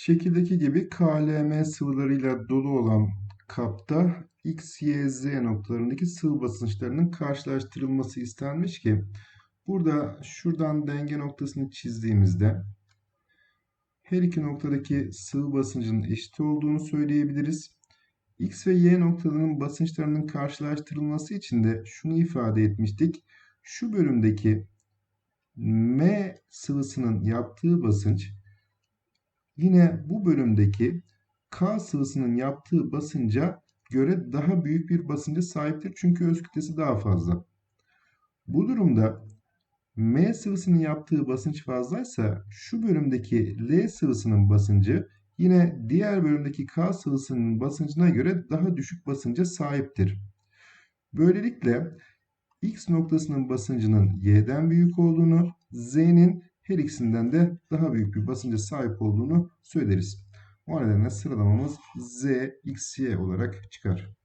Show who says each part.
Speaker 1: Şekildeki gibi KLM sıvılarıyla dolu olan kapta X, Y, Z noktalarındaki sıvı basınçlarının karşılaştırılması istenmiş ki burada şuradan denge noktasını çizdiğimizde her iki noktadaki sıvı basıncının eşit olduğunu söyleyebiliriz. X ve Y noktalarının basınçlarının karşılaştırılması için de şunu ifade etmiştik. Şu bölümdeki M sıvısının yaptığı basınç yine bu bölümdeki K sıvısının yaptığı basınca göre daha büyük bir basınca sahiptir. Çünkü öz kütlesi daha fazla. Bu durumda M sıvısının yaptığı basınç fazlaysa şu bölümdeki L sıvısının basıncı yine diğer bölümdeki K sıvısının basıncına göre daha düşük basınca sahiptir. Böylelikle X noktasının basıncının Y'den büyük olduğunu, Z'nin her ikisinden de daha büyük bir basınca sahip olduğunu söyleriz. O nedenle sıralamamız Z, X, Y olarak çıkar.